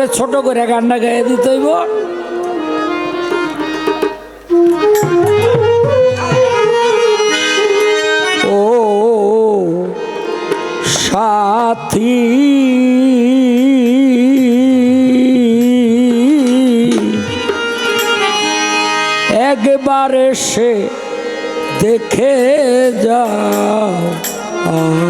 আমারে ছোট করে গান্ডা গায়ে দিতে হইব। ও সাথী। একবার এসে দেখে আমি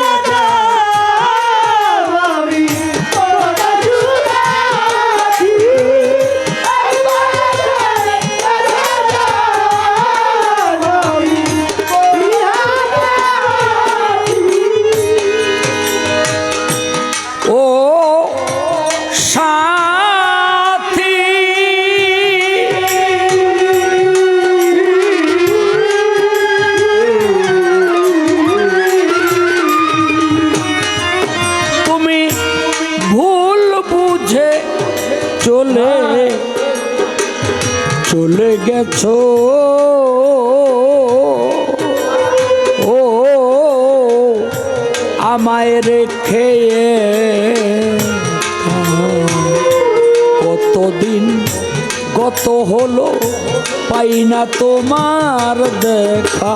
গেছো। ও আমায় রেখে কতদিন গত হলো পাই না তোমার দেখা।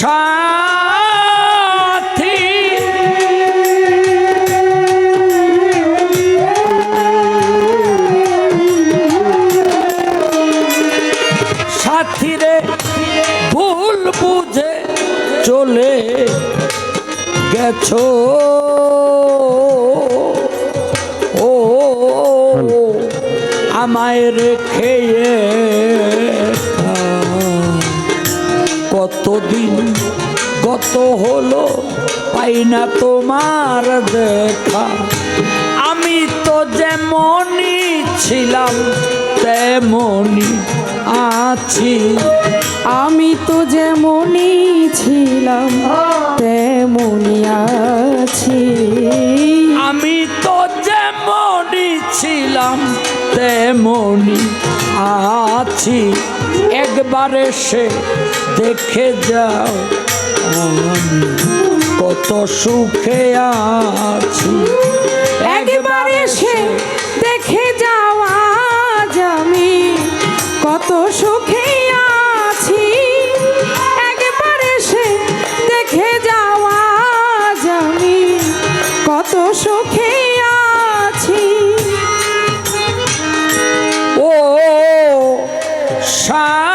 সাথী সাথীরে ভুল বুঝে চলে গেছো ও আমায় রেখে। কতদিন গত হলো পাই না তোমার দেখা। আমি তো যেমনই ছিলাম তেমনই আছি। আমি তো যেমনই ছিলাম তেমনই আছি। আমি তো যেমনই ছিলাম তেমনই আছি। একবার এসে দেখে যাও আমি কত সুখে আছি। একবার এসে দেখে যাওয়া আমি কত সুখে আছি। একবার এসে দেখে যাওয়া আমি কত সুখে আছি। ও সাথী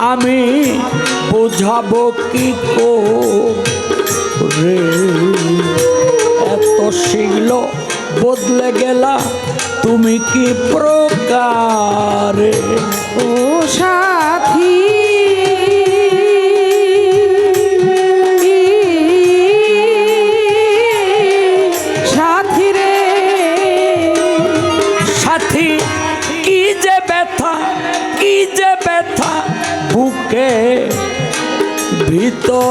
আমি বুঝাব কি রে? এত শিখল বদলে গেলা তুমি কি প্রকারে? ও সাথী ব্যথা, কি যে ব্যথা, বুকে ভিতর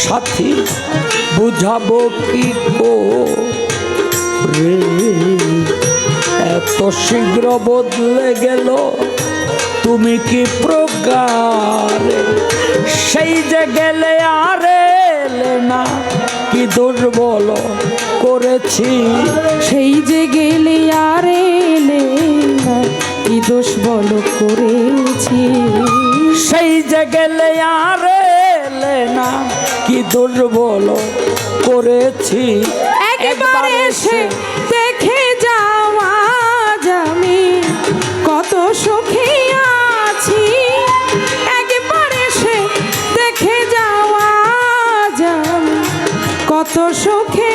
সাথী, বুঝাবো কি কো এত শীঘ্র বদলে গেল, তুমি কি প্রকারে সেই যে গেলে আর না, কি দুর্বল করেছি। সেই যে গেলে আর এলে না কি দোষ বল করেছি? সেই যে গেলে আর এলে না কি দোষ বলো করেছি? একবার এসে দেখে যাওয়া আমি কত সুখী আছি। একবার এসে দেখে যাওয়া আমি কত সুখী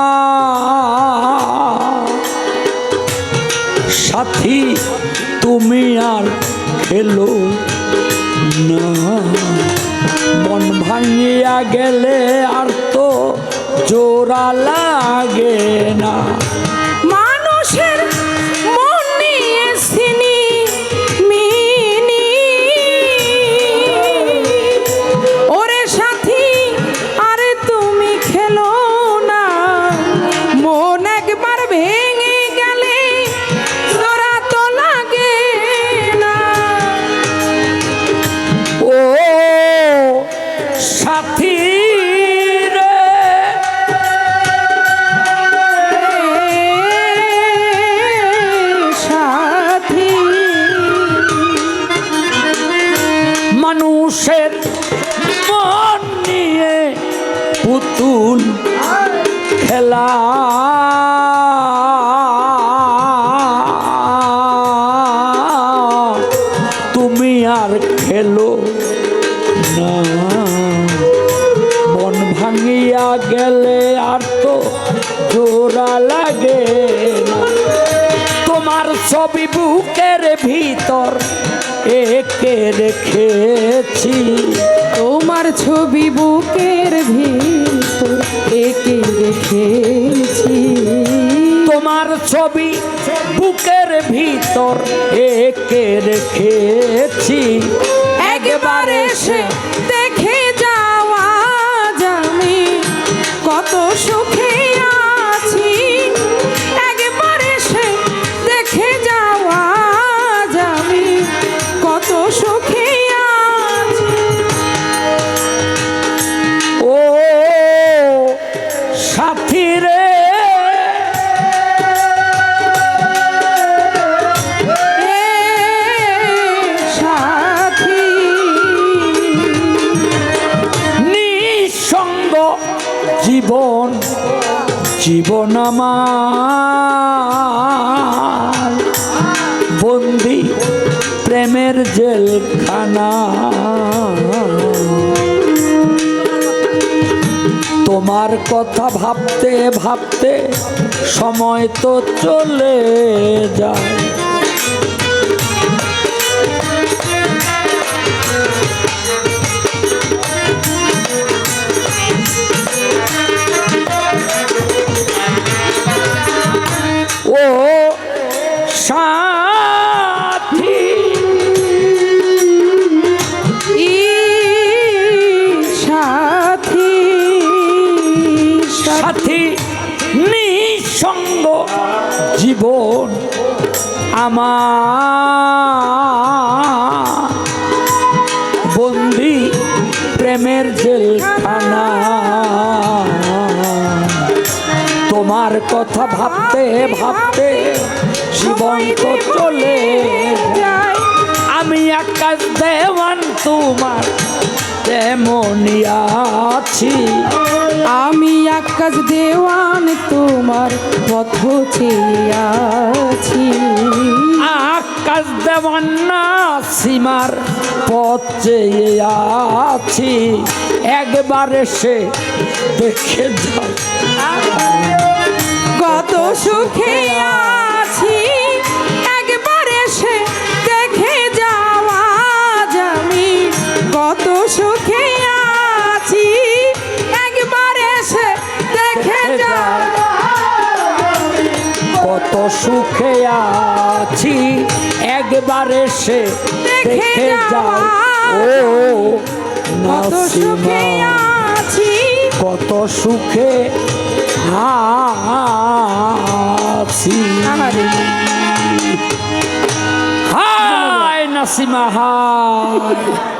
আর খেলো না। মন ভাঙিয়া গেলে আর তো জোড়া লাগে না। মানুষের মন সিনি মিনি। ওরে সাথী, আরে তুমি খেলো না। না মন ভাঙিয়া গেলে আর তো জোড়া লাগে তোমার ছবি বুকের ভিতর একে রেখেছি। তোমার ছবি বুকের ভিতর একে রেখেছি। তোমার ছবি বুকের ভিতর একে রেখেছি। দেখে যাওয়া আমি কত সুখে। জীবন জীবন আমার। বন্দি প্রেমের জেলখানা। তোমার কথা ভাবতে ভাবতে সময় তো চলে যায়। ই সাথী সাথী নিঃসঙ্গ জীবন আমার। বন্দি প্রেমের জেলখানা। তোমার কথা ভাবতে ভাবতে জীবন তো চলে। আমি আকাশ দেওয়ান তোমার তেমনই আছি। আমি আকাশ দেওয়ান তোমার পথ আছি। আকাশ দেওয়ান না, সীমার পথ চেয়ে আছি। একবার এসে দেখে যাও। কত সুখে আছি। একবার এসে দেখে যাওয়া আমি। কত সুখে আছি। একবার এসে দেখে যাওয়া কত সুখে আছি। একবার এসে দেখে যাও। ও কত সুখে আছি। কত সুখে আছি। হায় নাসিমা হায়